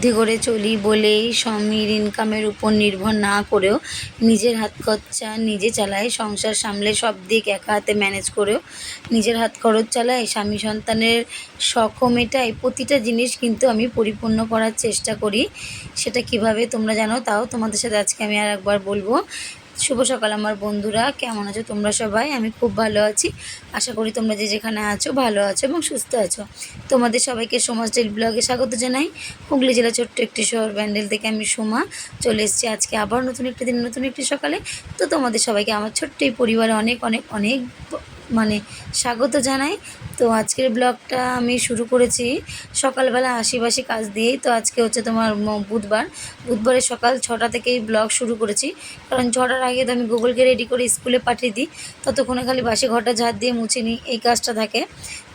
বুদ্ধি করে চলি বলেই স্বামীর ইনকামের উপর নির্ভর না করেও নিজের হাত খরচা নিজে চালায়, সংসার সামলে সব দিক একা হাতে ম্যানেজ করেও নিজের হাত খরচ চালায়। স্বামী সন্তানের শখও প্রতিটা জিনিস কিন্তু আমি পরিপূর্ণ করার চেষ্টা করি। সেটা কীভাবে তোমরা জানো? তাও তোমাদের সাথে আজকে আমি আর একবার বলব। শুভ সকাল আমার বন্ধুরা। কেমন আছো তোমরা সবাই? আমি খুব ভালো আছি। আশা করি তোমরা যে যেখানে আছো ভালো আছো এবং সুস্থ আছো। তোমাদের সবাইকে সোমা স্টাইল ব্লগে স্বাগত জানাই। হুগলি জেলা ছোট্ট একটি শহর ব্যান্ডেল থেকে আমি সোমা। চলে এসেছি আজকে আবার নতুন একটি দিন নতুন একটি সকালে। তো তোমাদের সবাইকে আমার ছোট্ট এই পরিবারে অনেক অনেক অনেক মানে স্বাগত জানাই। তো আজকের ব্লগটা আমি শুরু করেছি সকালবেলা আশিবাসি কাজ দিয়েই। তো আজকে হচ্ছে তোমার বুধবার। বুধবারের সকাল ছটা থেকেই ব্লগ শুরু করেছি। কারণ ছটার আগে তো আমি গুগলকে রেডি করে স্কুলে পাঠিয়ে দিই। ততক্ষণে খালি বাসি ঘরটা ঝাড় দিয়ে মুছে নিই, এই কাজটা থাকে।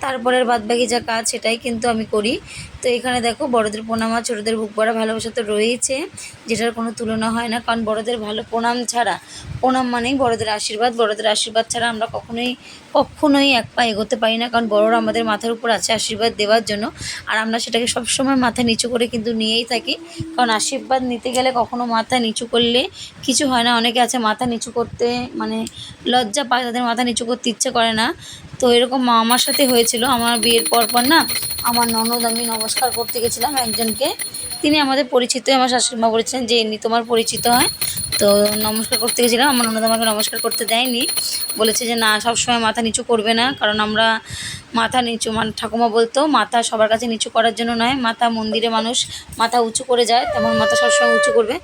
তারপরের বাদবাকি যা কাজ সেটাই কিন্তু আমি করি। তো এখানে দেখো, বড়দের প্রণাম আর ছোটোদের বুক ভরা ভালোবাসা তো রয়েইছে, যেটার কোনো তুলনা হয় না। কারণ বড়দের ভালো প্রণাম ছাড়া, প্রণাম মানেই বড়দের আশীর্বাদ। বড়দের আশীর্বাদ ছাড়া আমরা কখনোই কখনোই এক পা এগোতে পারি না। কারণ বড়রা আমাদের মাথার উপর আছে আশীর্বাদ দেওয়ার জন্য। আর আমরা সেটাকে সবসময় মাথা নিচু করে কিন্তু নিয়েই থাকি। কারণ আশীর্বাদ নিতে গেলে কখনো মাথা নিচু করলে কিছু হয় না। অনেকে আছে মাথা নিচু করতে মানে লজ্জা পায়, তাদের মাথা নিচু করতে ইচ্ছে করে না। তো এরকম আমার সাথে হয়েছিল আমার বিয়ের পর পর না, আমার ননদ আমি নমস্কার করতে গেছিলাম একজনকে। তিনি আমাদের পরিচিত, আমার শাশুড়িমা বলেছেন যে, এমনি তোমার পরিচিত হয়। তো নমস্কার করতে গেছিলাম, আমার ননদ আমাকে নমস্কার করতে দেয়নি। বলেছে যে, না, সবসময় মাথা নিচু করবে না, কারণ আমরা মাথা নিচু মানে ঠাকুমা বলতো, মাথা সবার কাছে নিচু করার জন্য নয়, মাথা মন্দিরে মানুষ মাথা উঁচু করে যায়, তেমন মাথা সবসময় উঁচু করবে।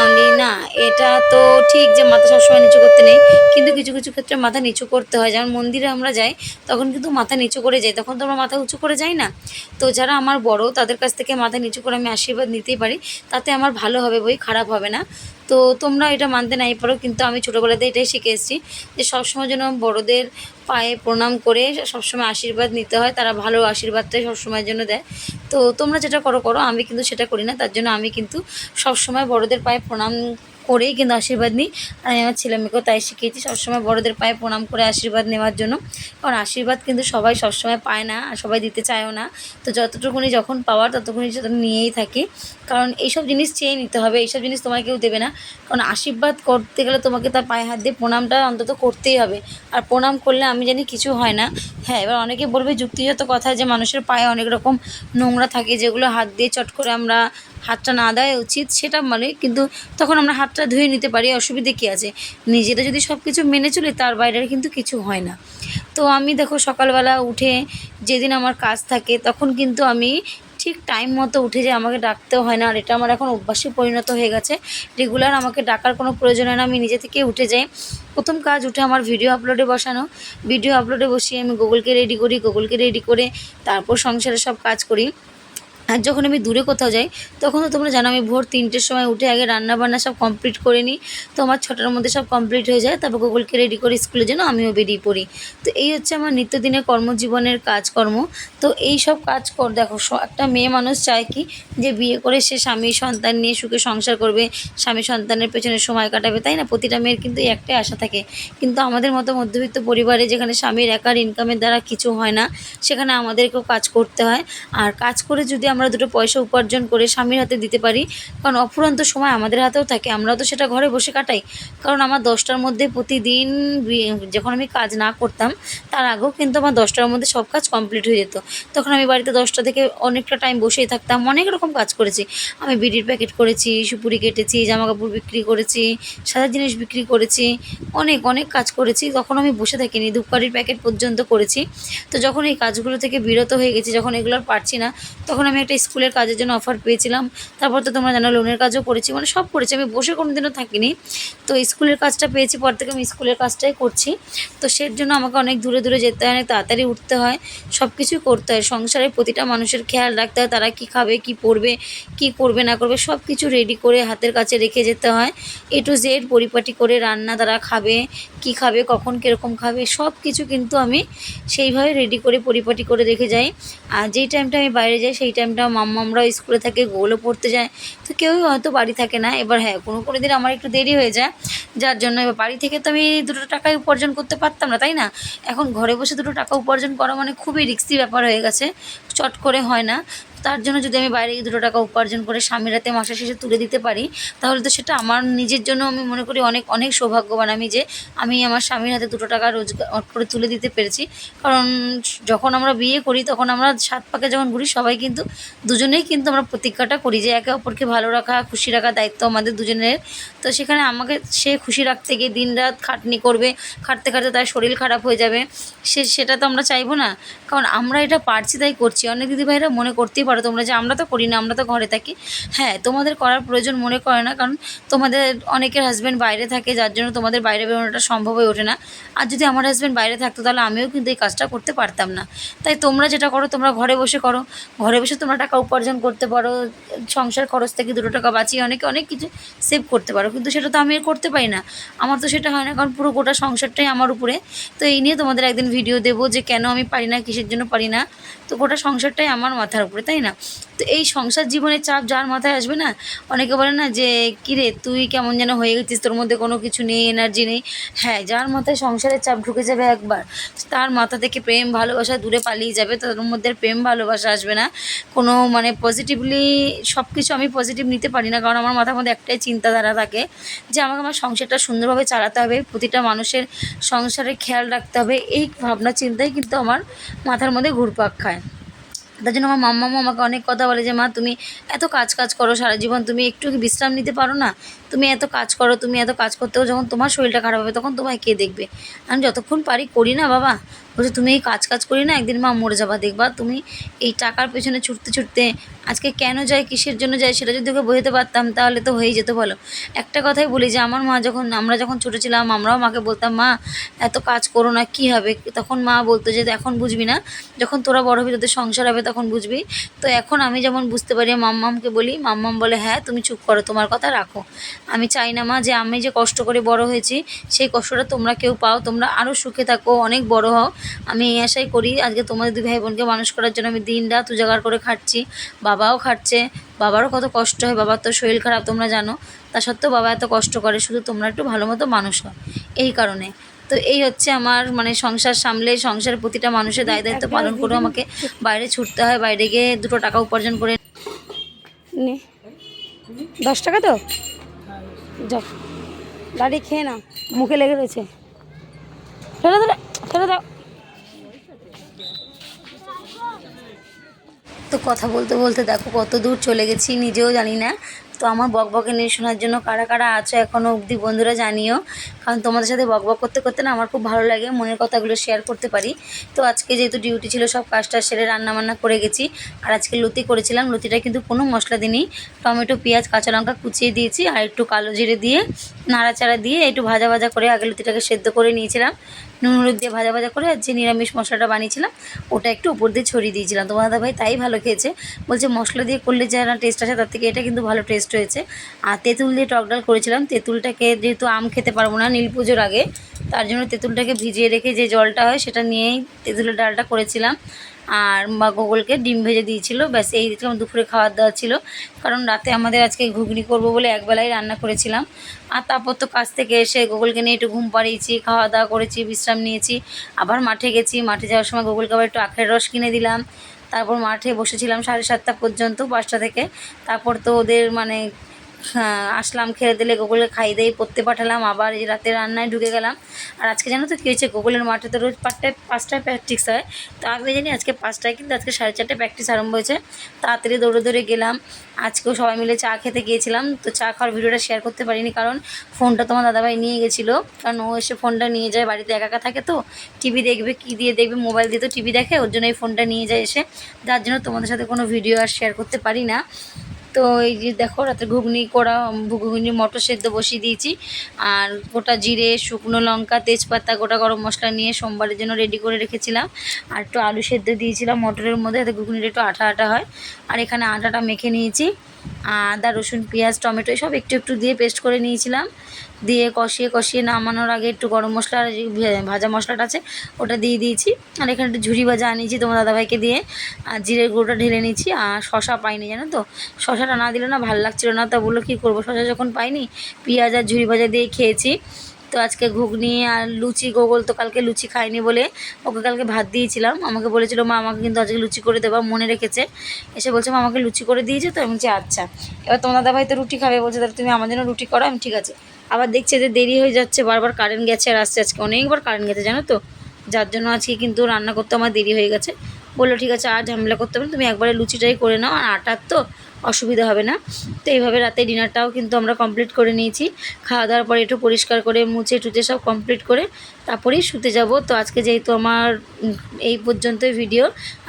আমি, না, এটা তো ঠিক যে মাথা সবসময় নিচু করতে নেই, কিন্তু কিছু কিছু ক্ষেত্রে মাথা নিচু করতে হয়। যেমন মন্দিরে আমরা যাই, তখন কিন্তু মাথা নিচু করে যাই, তখন তো আমরা মাথা উঁচু করে যাই না। তো যারা আমার বড়, তাদের কাছ থেকে মাথা নিচু করে আমি আশীর্বাদ নিতেই পারি, তাতে আমার ভালো হবে বই, খারাপ হবে না। তো তোমরা এটা মানতে নাই পারো, কিন্তু আমি ছোটোবেলাতে এটাই শিখে এসেছি যে সবসময় যেন বড়দের পায়ে প্রণাম করে সবসময় আশীর্বাদ নিতে হয়, তারা ভালো আশীর্বাদটাই সবসময়ের জন্য দেয়। তো তোমরা যেটা করো করো, আমি কিন্তু সেটা করি না, তার জন্য আমি কিন্তু সবসময় বড়দের পায়ে প্রণাম করেই কিন্তু আশীর্বাদ নিই। আমি আমার ছেলে মেয়েকেও তাই শিখিয়েছি, সবসময় বড়দের পায়ে প্রণাম করে আশীর্বাদ নেওয়ার জন্য। কারণ আশীর্বাদ কিন্তু সবাই সবসময় পায় না, আর সবাই দিতে চায়ও না। তো যতটুকুনি যখন পাওয়ার, ততটুকুনি নিয়েই থাকি। কারণ এইসব জিনিস চেয়ে নিতে হবে, এইসব জিনিস তোমার কেউ দেবে না। কারণ আশীর্বাদ করতে গেলে তোমাকে তার পায়ে হাত দিয়ে প্রণামটা অন্তত করতেই হবে। আর প্রণাম করলে আমি জানি কিছু হয় না। হ্যাঁ এবার অনেকে বলবে যুক্তিগত কথা যে মানুষের পায়ে অনেক রকম নোংরা থাকে, যেগুলো হাত দিয়ে চট করে আমরা হাতটা না দেওয়া উচিত, সেটা মানে কিন্তু তখন আমরা হাতটা ধুয়ে নিতে পারি, অসুবিধে কী আছে? নিজেরা যদি সব কিছু মেনে চলি, তার বাইরে কিন্তু কিছু হয় না। তো আমি দেখো সকালবেলা উঠে যেদিন আমার কাজ থাকে, তখন কিন্তু আমি ঠিক টাইম মতো উঠে যে আমাকে ডাকতেও হয় না, আর এটা আমার এখন অভ্যাসে পরিণত হয়ে গেছে। রেগুলার আমাকে ডাকার কোনো প্রয়োজন হয় না, আমি নিজে থেকে উঠে যাই। প্রথম কাজ, উঠে আমার ভিডিও আপলোডে বসানো। ভিডিও আপলোডে বসিয়ে আমি গুগলকে রেডি করি গুগলকে রেডি করে তারপর সংসারে সব কাজ করি। আর যখন আমি দূরে কোথাও যাই, তখন তো তোমরা জানো আমি ভোর তিনটের সময় উঠে আগে রান্না বান্না সব কমপ্লিট করে নিই। তো আমার ছটার মধ্যে সব কমপ্লিট হয়ে যায়, তারপর গুগলকে রেডি করে স্কুলের জন্য আমিও বেরিয়ে পড়ি। তো এই হচ্ছে আমার নিত্যদিনের কর্মজীবনের কাজকর্ম। তো এই সব কাজ কর, দেখো একটা মেয়ে মানুষ চায় কি যে বিয়ে করে সে স্বামী সন্তান নিয়ে সুখে সংসার করবে, স্বামী সন্তানের পেছনে সময় কাটাবে, তাই না? প্রতিটা মেয়ের কিন্তু একটাই আশা থাকে। কিন্তু আমাদের মতো মধ্যবিত্ত পরিবারে যেখানে স্বামীর একার ইনকামের দ্বারা কিছু হয় না, সেখানে আমাদেরকেও কাজ করতে হয়। আর কাজ করে যদি আমরা দুটো পয়সা উপার্জন করে স্বামীর হাতে দিতে পারি। কারণ অফুরন্ত সময় আমাদের হাতেও থাকে, আমরাও তো সেটা ঘরে বসে কাটাই। কারণ আমার দশটার মধ্যে প্রতিদিন যখন আমি কাজ না করতাম, তার আগেও কিন্তু আমার দশটার মধ্যে সব কাজ কমপ্লিট হয়ে যেত। তখন আমি বাড়িতে দশটা থেকে অনেকটা টাইম বসেই থাকতাম, অনেক রকম কাজ করেছি। আমি বিড়ির প্যাকেট করেছি, সুপুরি কেটেছি জামা কাপড় বিক্রি করেছি, সাদা জিনিস বিক্রি করেছি, অনেক অনেক কাজ করেছি। তখন আমি বসে থাকিনি, ধূপকাঠির প্যাকেট পর্যন্ত করেছি। তো যখন এই কাজগুলো থেকে বিরত হয়ে গেছি, যখন এগুলো আর পারছি না, তখন আমি স্কুলের কাজের জন্য অফার পেয়েছিলাম। তারপর তো তোমরা জানো লোনের কাজও করেছি। মানে সব করেছি। আমি বসে কোনো দিনও থাকিনি। তো স্কুলের কাজটা পেয়েছি, পর থেকে আমি স্কুলের কাজটাই করছি। তো সের জন্য আমাকে অনেক দূরে দূরে যেতে হয়, অনেক তাড়াতাড়ি উঠতে হয় সব কিছুই করতে হয়। সংসারের প্রতিটা মানুষের খেয়াল রাখতে হয়, তারা কি খাবে, কি পড়বে কি করবে, না করবে সব কিছু রেডি করে হাতের কাছে রেখে যেতে হয়। এ টু জেড পরিপাটি করে রান্না তারা খাবে, কি খাবে, কখন কীরকম খাবে সব কিছু কিন্তু আমি সেইভাবে রেডি করে, পরিপাটি করে রেখে যাই। আর যেই টাইমটা আমি বাইরে যাই, সেই টাইমটা মাম্মামরাও স্কুলে থাকে, গোলও পড়তে যায়। তো কেউই হয়তো বাড়ি থাকে না। এবার হ্যাঁ কোনো কোনো দিন আমার একটু দেরি হয়ে যায়। যার জন্য এবার বাড়ি থেকে তো আমি দুটো টাকায় উপার্জন করতে পারতাম না, তাই না? এখন ঘরে বসে দুটো টাকা উপার্জন করা মানে খুবই রিক্সি ব্যাপার হয়ে গেছে। চট করে হয় না। তার জন্য যদি আমি বাইরে গিয়ে দুটো টাকা উপার্জন করে স্বামীর হাতে মাসের শেষে তুলে দিতে পারি, তাহলে তো সেটা আমার নিজের জন্য আমি মনে করি অনেক অনেক সৌভাগ্যবান আমি যে আমি আমার স্বামীর হাতে দুটো টাকা রোজগার করে তুলে দিতে পেরেছি। কারণ যখন আমরা বিয়ে করি, তখন আমরা সাত পাকে যখন ঘুরি, সবাই কিন্তু দুজনেই কিন্তু আমরা প্রতিজ্ঞাটা করি যে একে অপরকে ভালো রাখা, খুশি রাখা দায়িত্ব আমাদের দুজনের। তো সেখানে আমাকে সে খুশি রাখতে গিয়ে দিন রাত খাটনি করবে, খাটতে খাটতে তার শরীর খারাপ হয়ে যাবে। সে, সেটা তো আমরা চাইব না। কারণ আমরা এটা পারছি, তাই করছি। অনেক দিদিভাইরা মনে করতেই পারো তোমরা যে আমরা তো করি না, আমরা তো ঘরে থাকি। হ্যাঁ তোমাদের করার প্রয়োজন মনে করে না, কারণ তোমাদের অনেকের হাজব্যান্ড বাইরে থাকে, যার জন্য তোমাদের বাইরে বেরোনোটা সম্ভব হয়ে ওঠে না। আর যদি আমার হাজব্যান্ড বাইরে থাকতো, তাহলে আমিও কিন্তু এই কাজটা করতে পারতাম না। তাই তোমরা যেটা করো, তোমরা ঘরে বসে করো। ঘরে বসে তোমরা টাকা উপার্জন করতে পারো, সংসার খরচ থেকে দুটো টাকা বাঁচিয়ে অনেকে, অনেক কিছু সেভ করতে পারো। কিন্তু সেটা তো আমি করতে পারি না। আমার তো সেটা হয় না, কারণ পুরো গোটা সংসারটাই আমার উপরে। তো এই নিয়ে তোমাদের একদিন ভিডিও দেবো যে কেন আমি পারি না, কিসের জন্য পারি না। তো গোটা সংসারটাই আমার মাথার উপরে, তাই না। তো এই সংসার জীবনের চাপ যার মাথায় আসবে না, অনেকে বলে না যে, কিরে, তুই কেমন যেন হয়ে গেছিস, তোর মধ্যে কোনো কিছু নেই এনার্জি নেই। হ্যাঁ যার মাথায় সংসারের চাপ ঢুকে যাবে একবার, তার মাথা থেকে প্রেম, ভালোবাসা দূরে পালিয়ে যাবে, তার মধ্যে প্রেম, ভালোবাসা আসবে না। কোনো মানে পজিটিভলি সব কিছু আমি পজিটিভ নিতে পারি না, কারণ আমার মাথার মধ্যে একটাই চিন্তাধারা থাকে যে, আমাকে আমার সংসারটা সুন্দরভাবে চালাতে হবে, প্রতিটা মানুষের সংসারে খেয়াল রাখতে হবে, এই ভাবনা, চিন্তাই কিন্তু আমার মাথার মধ্যে ঘুরপাক খায়। তার জন্য আমার মাম্মামও আমাকে অনেক কথা বলে যে, মা, তুমি এত কাজ কাজ করো সারা জীবন, তুমি একটু বিশ্রাম নিতে পারো না? তুমি এত কাজ করো, তুমি এত কাজ করতেও যখন তোমার শরীরটা খারাপ হবে, তখন তোমায় কে দেখবে? আমি যতক্ষণ পারি করি না, বাবা। বলছে, তুমি এই কাজ কাজ করি না, একদিন মা মরে যাবা, দেখবা তুমি এই টাকার পেছনে ছুটতে ছুটতে আজকে কেন যায়, কিসের জন্য যায় সেটা যদি ওকে বোঝাতে পারতাম তাহলে তো হয়ে যেত, বলো। একটা কথাই বলি যে, আমার মা যখন, আমরা যখন ছোটো ছিলাম, আমরাও মাকে বলতাম, মা, এত কাজ করো না, কী হবে? তখন মা বলতো যে এখন বুঝবি না, যখন তোরা বড় হবি তোদের সংসার হবে তখন বুঝবি। তো এখন আমি যেমন বুঝতে পারি, মাম্মামকে বলি, মাম্মাম বলে হ্যাঁ তুমি চুপ করো, তোমার কথা রাখো। আমি চাই না মা যে, আমি যে কষ্ট করে বড় হয়েছি, সেই কষ্টটা তোমরা কেউ পাও, তোমরা আরও সুখে থাকো, অনেক বড় হও। আমি এই আশাই করি আজকে তোমাদের দুই ভাই বোনকে মানুষ করার জন্য আমি দিন রাত উজাগার করে খাটছি। বাবাও খাটছে। বাবারও কত কষ্ট হয় বাবার তো শরীর খারাপ তোমরা জানো। তা সত্ত্বেও বাবা এত কষ্ট করে শুধু তোমরা একটু ভালো মতো মানুষ হও এই কারণে। তো এই হচ্ছে আমার মানে সংসার সামলে সংসার প্রতিটা মানুষের দায় দায়িত্ব পালন করে আমাকে বাইরে ছুটতে হয় বাইরে গিয়ে দুটো টাকা উপার্জন করে নে। দশ টাকা তো? যাও। দাঁড়ি খেয়ে না মুখে লেগে রয়েছে। ফেলে দাও ফেলে দাও। তো কথা বলতে বলতে দেখো কত দূর চলে গেছি, নিজেও জানি না। তো আমার বকবকে নিয়ে শোনার জন্য কারা কারা আছো এখনও অবধি বন্ধুরা জানিও। কারণ তোমাদের সাথে বকবক করতে করতে না আমার খুব ভালো লাগে, মনের কথাগুলো শেয়ার করতে পারি। তো আজকে যেহেতু ডিউটি ছিল, সব কাজটা সেরে রান্না বান্না করে গেছি। আর আজকে লতি করেছিলাম, লতিটা কিন্তু কোনো মশলা দিইনি। টমেটো, পেঁয়াজ, কাঁচা লঙ্কা কুচিয়ে দিয়েছি আর একটু কালো জিরে দিয়ে নাড়াচাড়া দিয়ে একটু ভাজা ভাজা করে আগে লতিটাকে সেদ্ধ করে নিয়েছিলাম। নুন হলুদ দিয়ে ভাজা ভাজা করে আর যে নিরামিষ মশলাটা বানিয়েছিলাম, ওটা একটু উপর দিয়ে ছড়িয়ে দিয়েছিলাম। তোমার দাদা ভাই তাই ভালো খেয়েছে। বলছে, মশলা দিয়ে করলে যা না টেস্ট আসে, তার থেকে এটা কিন্তু ভালো টেস্ট হয়েছে। আর তেঁতুল দিয়ে টক ডাল করেছিলাম। তেঁতুলটাকে যেহেতু আম খেতে পারব না নীল পুজোর আগে, তার জন্য তেঁতুলটাকে ভিজিয়ে রেখে যে জলটা হয়, সেটা নিয়েই তেঁতুলের ডালটা করেছিলাম। আর মা গোগলকে ডিম ভেজে দিয়েছিল, ব্যাস এই দিলাম দুপুরে খাওয়ার দাওয়া ছিল। কারণ রাতে আমাদের আজকে ঘুগনি করব বলে একবেলাই রান্না করেছিলাম। আর তারপর তো কাজ থেকে এসে গোগলকে নিয়ে একটু ঘুম পাড়িয়েছি, খাওয়া দাওয়া করেছি, বিশ্রাম নিয়েছি। আবার মাঠে গেছি, মাঠে যাওয়ার সময় গোগলকে আবার একটু আখের রস কিনে দিলাম। তারপর মাঠে বসেছিলাম সাড়ে সাতটা পর্যন্ত, পাঁচটা থেকে। তারপর তো ওদের মানে আসলাম, খেয়ে দিলে গোকুলকে খাই দিয়ে পড়তে পাঠালাম, আবার এই রাতে রান্নায় ঢুকে গেলাম। আর আজকে জানো তো কী হয়েছে? গোকুলের মাঠে তো রোজ পাঁচটায় পাঁচটায় প্র্যাকটিস হয়। তো আগে জানি আজকে পাঁচটায়, কিন্তু আজকে সাড়ে চারটে প্র্যাকটিস আরম্ভ হয়েছে। তাড়াতাড়ি দৌড়ে দৌড়ে গেলাম। আজকেও সবাই মিলে চা খেতে গিয়েছিলাম। তো চা খাওয়ার ভিডিওটা শেয়ার করতে পারিনি, কারণ ফোনটা তোমার দাদাভাই নিয়ে গেছিল। কারণ ও এসে ফোনটা নিয়ে যায়, বাড়িতে একা একা থাকে তো। টিভি দেখবে, কী দিয়ে দেখবে মোবাইল দিয়ে তো টিভি দেখে, ওর জন্য এই ফোনটা নিয়ে যায় এসে। যার জন্য তোমাদের সাথে কোনো ভিডিও আর শেয়ার করতে পারি না। তো এই যে দেখো, রাতে ঘুগনি করা, ঘুগনি মটর সেদ্ধ বসিয়ে দিয়েছি। আর গোটা জিরে, শুকনো লঙ্কা, তেজপাতা, গোটা গরম মশলা নিয়ে সোমবারের জন্য রেডি করে রেখেছিলাম। আর একটু আলু সেদ্ধ দিয়েছিলাম, মটরের মধ্যে, যাতে ঘুগনিটা একটু আঠা আঠা হয়। আর এখানে আটাটা মেখে নিয়েছি। আদা, রসুন, পেঁয়াজ, টমেটো সব একটু একটু দিয়ে পেস্ট করে নিয়েছিলাম। দিয়ে কষিয়ে কষিয়ে নামানোর আগে একটু গরম মশলা আর ভাজা মশলাটা আছে, ওটা দিয়ে দিয়েছি। আর এখানে একটু ঝুড়ি ভাজা আনিয়েছি তোমার দাদাভাইকে দিয়ে। আর জিরের গুঁড়োটা ঢেলে নিয়েছি, আর শশা পাইনি, জানো তো? শশাটা না দিলে না ভালো লাগছিল না, তা বলল, কী করব? শশা যখন পাইনি, পেঁয়াজ আর ঝুড়ি ভাজা দিয়ে খেয়েছি। তো আজকে ঘুগনি আর লুচি, গোগল তো কালকে লুচি খায়নি বলে ওকে কালকে ভাত দিয়েছিলাম। আমাকে বলেছিল, মা, আমাকে কিন্তু আজকে লুচি করে দেবা, মনে রেখেছে। এসে বলছে, মা, আমাকে লুচি করে দিয়েছে তো? আমি বলছি আচ্ছা। এবার তোমার দাদা ভাই তো রুটি খাবে। বলছে, তাহলে তুমি আমার জন্য রুটি করো। আমি ঠিক আছে। আবার দেখছে যে দেরি হয়ে যাচ্ছে, বারবার কারেন্ট গেছে আর আসছে। আজকে অনেকবার কারেন্ট গেছে, জানো তো? যার জন্য আজকে কিন্তু রান্না করতে আমার দেরি হয়ে গেছে। বলল, ঠিক আছে, আর ঝামেলা করতে হবে তুমি একবারে লুচিটাই করে নাও। আর আটার তো অসুবিধা হবে না। তো এইভাবে রাতে ডিনারটাও কিন্তু আমরা কমপ্লিট করে নিয়েছি। খাওয়া দাওয়ার পরে একটু পরিষ্কার করে মুছে টুচে সব কমপ্লিট করে তারপরেই শুতে যাব। তো আজকে যেহেতু আমার এই পর্যন্তই ভিডিও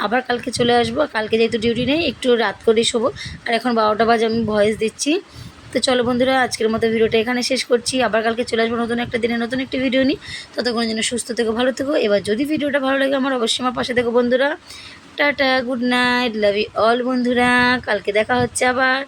আবার কালকে চলে আসব। কালকে যেহেতু ডিউটি নেই, একটু রাত করেই শোবো। আর এখন বারোটা বাজে, আমি ভয়েস দিচ্ছি। তো চলো বন্ধুরা, আজকের মতো ভিডিওটা এখানে শেষ করছি। আবার কালকে চলে আসব নতুন একটা দিনে নতুন একটা ভিডিও নিই ততক্ষণের জন্য সুস্থ থেকো, ভালো থেকো। এবার যদি ভিডিওটা ভালো লাগে আমার অবশ্যই আমার পাশে থেকো বন্ধুরা। Tata, good night love you all বন্ধুরা। কালকে দেখা হচ্ছে আবার।